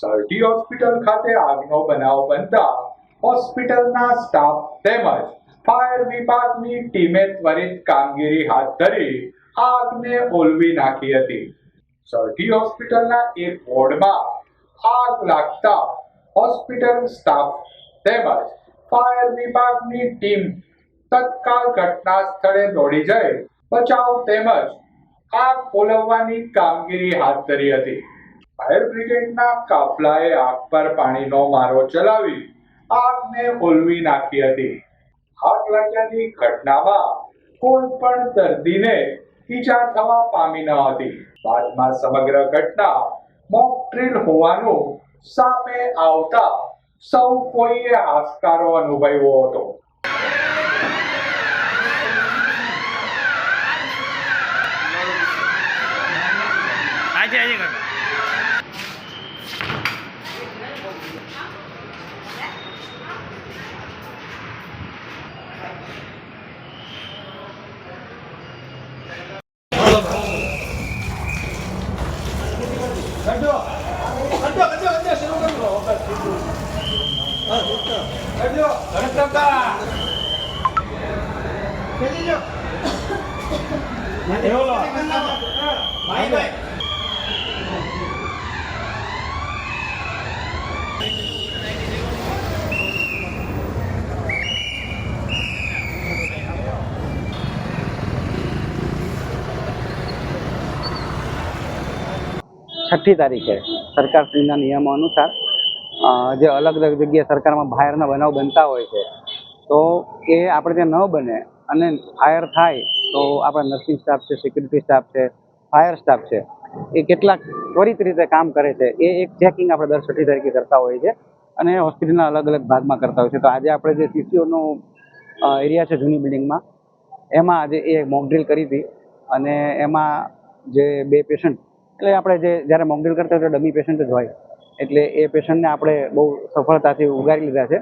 Sir T hospital ખાતે આગનો બનાવ બનતા હોસ્પિટલના સ્ટાફ તેમજ ફાયર વિભાગની ટીમે ત્વરિત કામગીરી હાથ ધરી આગને ઓલવી નાખી હતી. સરટી હોસ્પિટલના એક વોર્ડમાં આગ લાગતા હોસ્પિટલ સ્ટાફ તેમજ ફાયર વિભાગની ટીમ તત્કાલ ઘટના સ્થળે દોડી જઈ બચાવ તેમજ આગ ઓલવવાની કામગીરી હાથ ધરી હતી. ફાયર બ્રિગેડના કાફલાએ આગ પર પાણીનો મારો ચલાવી આગને ઓલવી નાખી હતી. આગ લાગ્યાની ઘટનામાં કોઈ પણ દર્દીને ઈજા થવા પામી ન હતી. બાદમાં સમગ્ર ઘટના મોક ડ્રિલ હોવાનું સામે આવતા સૌ કોઈએ હાશકારો અનુભવ્યો હતો. કડો કડો કડો કડો શરૂ કરો. હા કડો કડકા કેજી જો એવો. ભાઈ ભાઈ છઠ્ઠી તારીખે સરકારશ્રીના નિયમો અનુસાર જે અલગ અલગ જગ્યાએ સરકારમાં ફાયરના બનાવ બનતા હોય છે, તો એ આપણે ત્યાં ન બને અને ફાયર થાય તો આપણા નર્સિંગ સ્ટાફ છે, સિક્યુરિટી સ્ટાફ છે, ફાયર સ્ટાફ છે, એ કેટલાક ત્વરિત રીતે કામ કરે છે, એ એક ચેકિંગ આપણે દર છઠ્ઠી તારીખે કરતા હોઈએ છીએ અને હોસ્પિટલના અલગ અલગ ભાગમાં કરતા હોય છે તો આજે આપણે જે સીસીઓનો એરિયા છે જૂની બિલ્ડિંગમાં, એમાં આજે એ મોક ડ્રીલ કરી હતી અને એમાં જે બે પેશન્ટ એટલે આપણે જે, જ્યારે મોક ડ્રીલ કરતા હોય ડમી પેશન્ટ હોય. એટલે એ પેશન્ટને આપણે બહુ સફળતાથી ઉગારી લીધા છે.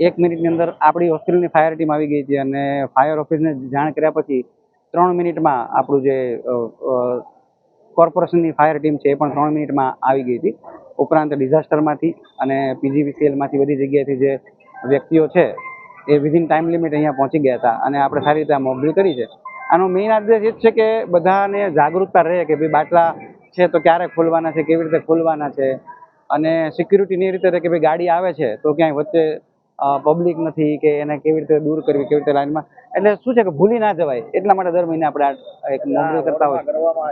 એક મિનિટની અંદર આપણી હોસ્પિટલની ફાયર ટીમ આવી ગઈ હતી અને ફાયર ઓફિસને જાણ કર્યા પછી ત્રણ મિનિટમાં આપણું જે કોર્પોરેશનની ફાયર ટીમ છે એ પણ ત્રણ મિનિટમાં આવી ગઈ હતી. ઉપરાંત ડિઝાસ્ટરમાંથી અને પીજીવીસીએલમાંથી બધી જગ્યાએથી જે વ્યક્તિઓ છે એ વિધિન ટાઈમ લિમિટ અહીંયા પહોંચી ગયા હતા અને આપણે સારી રીતે આ મોકડ્રીલ કરી છે. આનો મેઇન આદેશ એ જ છે કે બધાને જાગૃતતા રહે કે ભાઈ બાટલા છે, તો ક્યારે ખોલવાના છે, કેવી રીતે ખોલવાના છે? અને સિક્યુરિટીની રીતે કે ભાઈ ગાડી આવે છે, તો ક્યાંય વચ્ચે પબ્લિક નથી કે એને કેવી રીતે દૂર કરવી, કેવી રીતે લાઈનમાં એટલે શું છે કે ભૂલી ના જવાય, એટલા માટે દર મહિને આપણે એક મોકડ્રીલ કરતા હોય